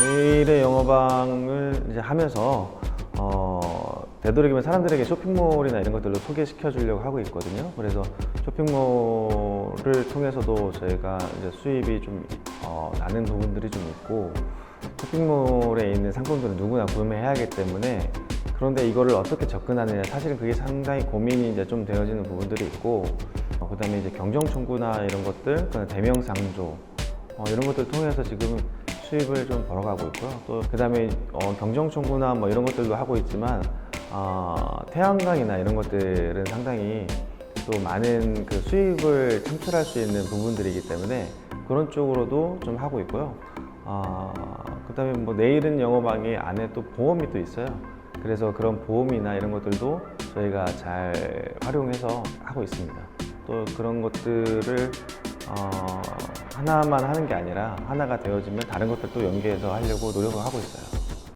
내일의 영어방을 이제 하면서 어, 되도록이면 사람들에게 쇼핑몰이나 이런 것들을 소개시켜 주려고 하고 있거든요. 그래서 쇼핑몰을 통해서도 저희가 이제 수입이 좀 어, 나는 부분들이 좀 있고 쇼핑몰에 있는 상품들은 누구나 구매해야 하기 때문에 그런데 이거를 어떻게 접근하느냐 사실은 그게 상당히 고민이 이제 좀 되어지는 부분들이 있고 어, 그다음에 이제 경정 청구나 이런 것들 대명 상조 어, 이런 것들 을 통해서 지금 수입을 좀 벌어가고 있고요. 또 그다음에 어, 경정 청구나 뭐 이런 것들도 하고 있지만 어, 태양광이나 이런 것들은 상당히 또 많은 그 수입을 창출할 수 있는 부분들이기 때문에 그런 쪽으로도 좀 하고 있고요. 아, 그다음에 뭐 내일은 영어방에 안에 또 보험이 또 있어요. 그래서 그런 보험이나 이런 것들도 저희가 잘 활용해서 하고 있습니다. 또 그런 것들을 어, 하나만 하는 게 아니라 하나가 되어지면 다른 것들도 연계해서 하려고 노력을 하고 있어요.